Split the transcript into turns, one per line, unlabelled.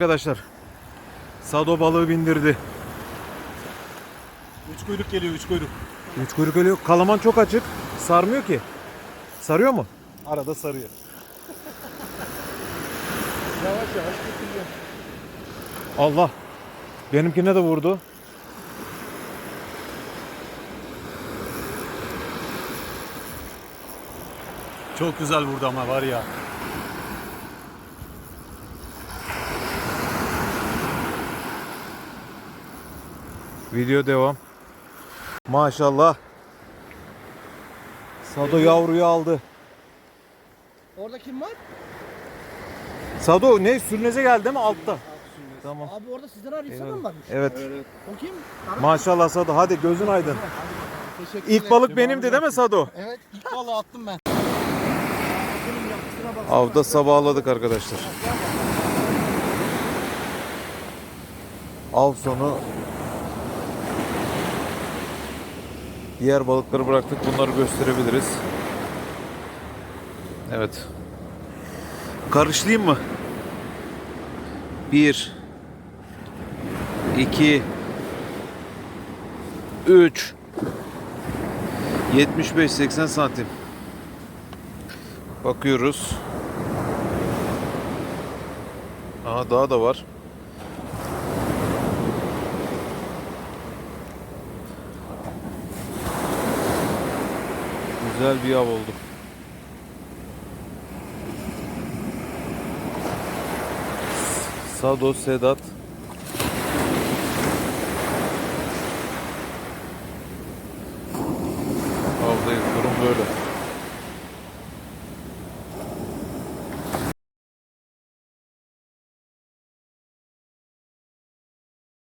Arkadaşlar Sado balığı bindirdi.
Üç kuyruk geliyor, üç kuyruk.
Üç kuyruk ölüyor. Kalaman çok açık. Sarmıyor ki. Sarıyor mu?
Arada sarıyor. yavaş yavaş götürüyor.
Allah. Benimkine de vurdu.
Çok güzel vurdu ama var ya.
Video devam. Maşallah. Sado yavruyu aldı.
Orada kim var?
Sado ne sürüneze geldi değil mi altta? Tamam.
Abi orada sizden arıyor sana mı varmış?
Evet.
O kim?
Maşallah Sado. Hadi gözün aydın.
Teşekkür
İlk balık benimdi değil mi Sado?
Evet ilk balığı attım ben. Senin yapısına bak.
Avda sabahladık arkadaşlar. Av sonu diğer balıkları bıraktık. Bunları gösterebiliriz. Evet. Karışlayayım mı? 1 2 3 75-80 santim. Bakıyoruz. Aha daha da var. Güzel bir av oldu. Sado Sedat Avdayız durum böyle.